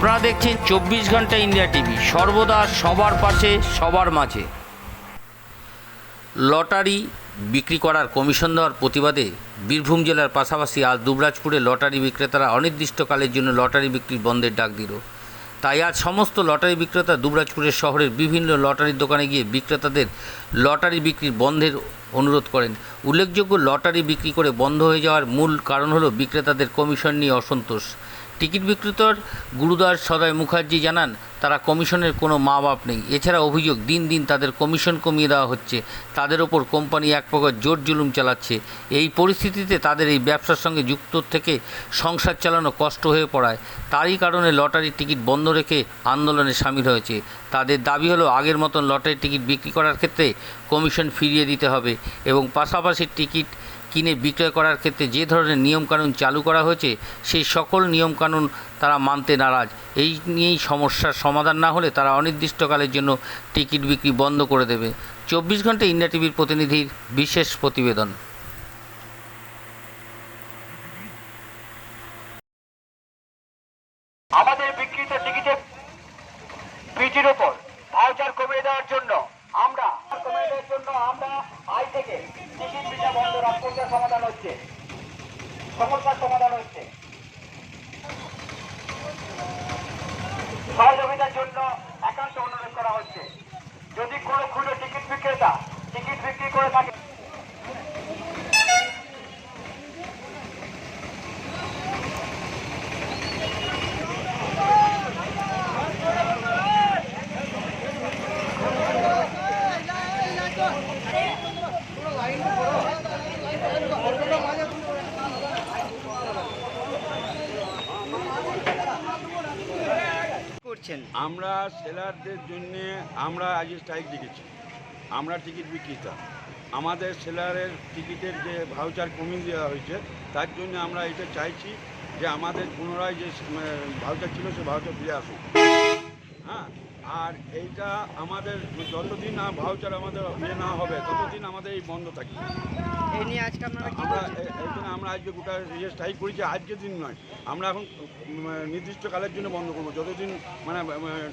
আপনারা দেখছেন চব্বিশ ঘণ্টা ইন্ডিয়া টিভি। সর্বদা সবার পাশে, সবার মাঝে। লটারি বিক্রি করার কমিশন দেওয়ার প্রতিবাদে বীরভূম জেলার পাশাপাশি আজ দুবরাজপুরে লটারি বিক্রেতারা অনির্দিষ্টকালের জন্য লটারি বিক্রি বন্ধের ডাক দিল। তাই আজ সমস্ত লটারি বিক্রেতা দুবরাজপুরের শহরের বিভিন্ন লটারির দোকানে গিয়ে বিক্রেতাদের লটারি বিক্রির বন্ধের অনুরোধ করেন। উল্লেখযোগ্য লটারি বিক্রি করে বন্ধ হয়ে যাওয়ার মূল কারণ হলো বিক্রেতাদের কমিশন নিয়ে অসন্তোষ। টিকিট বিক্রেতার গুরুদাস সদয় মুখার্জি জানান, তারা কমিশনের কোনো মা বাপ নেই। এছাড়া অভিযোগ, দিন দিন তাদের কমিশন কমিয়ে দেওয়া হচ্ছে। তাদের ওপর কোম্পানি এক প্রকার জোর জুলুম চালাচ্ছে। এই পরিস্থিতিতে তাদের এই ব্যবসার সঙ্গে যুক্ত থেকে সংসার চালানো কষ্ট হয়ে পড়ায়। তারই কারণে লটারির টিকিট বন্ধ রেখে আন্দোলনে সামিল হয়েছে। তাদের দাবি হলো, আগের মতন লটারির টিকিট বিক্রি করার ক্ষেত্রে কমিশন ফিরিয়ে দিতে হবে এবং পাশাপাশি টিকিট কিনে বিক্রয় করার ক্ষেত্রে যে ধরনের নিয়মকানুন চালু করা হয়েছে, সেই সকল নিয়মকানুন তারা মানতে নারাজ। এই নিয়েই সমস্যার সমাধান না হলে তারা অনির্দিষ্টকালের জন্য টিকিট বিক্রি বন্ধ করে দেবে। চব্বিশ ঘণ্টা ইন্ডিয়া টিভির প্রতিনিধির বিশেষ প্রতিবেদন। আমাদের বিক্রিত টিকিটের পিটির ওপর ভাউচার কমিয়ে দেওয়ার জন্য জন্য আমরা আজ থেকে টিকিট বিচার বন্ধ রাষ্ট্রের সমাধান হচ্ছে। সমস্যার সমাধান হচ্ছে সহযোগিতার জন্য একান্ত অনুরোধ করা হচ্ছে যদি কোনো ক্ষুদ্র টিকিট বিক্রেতা টিকিট বিক্রি করে থাকে করছেন? আমরা সেলারদের জন্য আমরা আজ স্ট্রাইক ডেকেছি আমরা টিকিট বিক্রেতা। আমাদের সেলারের টিকিটের যে ভাউচার কমিয়ে দেওয়া হয়েছে, তার জন্য আমরা এটা চাইছি যে আমাদের পুনরায় যে ভাউচার ছিল, সে ভাউচার ফিরে আসুক। হ্যাঁ? আর এইটা আমাদের যতদিন না ভাউচার আমাদের ইয়ে না হবে ততদিন আমাদের এই বন্ধ থাকবে। এই নিয়ে আজকে আমরা করছেন এই জন্য আমরা আজকে গোটা ইয়ে স্ট্রাইক করেছি আজকে দিন নয়। আমরা এখন নির্দিষ্ট কালের জন্য বন্ধ করব যতদিন মানে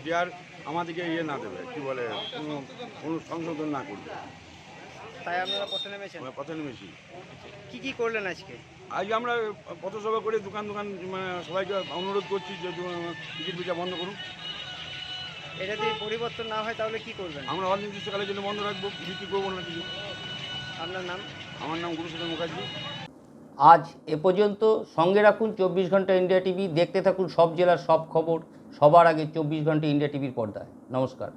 ডিয়ার আমাদেরকে ইয়ে না দেবে কি বলে কোনো কোনো সংশোধন না করবে। তাই আপনারা পথে নেমেছেন? আমরা পথে নেমেছি। কি কি করলেন আজকে? আজ আমরা পথসভা করে দোকান দোকান মানে সবাইকে অনুরোধ করছি যে টিকিট বিচার বন্ধ করুন এটা যদি পরিবর্তন না হয় তাহলে কি করবেন? আমরা অনির্দিষ্টকালের জন্য বন্ধ রাখব বিক্রি করব না কিছু। আপনার নাম? আমার নাম গুরুসেন মুখার্জি। আজ এ পর্যন্ত সঙ্গে রাখুন চব্বিশ ঘণ্টা ইন্ডিয়া টিভি দেখতে থাকুন সব জেলার সব খবর সবার আগে চব্বিশ ঘণ্টা ইন্ডিয়া টিভির পর্দায়। নমস্কার।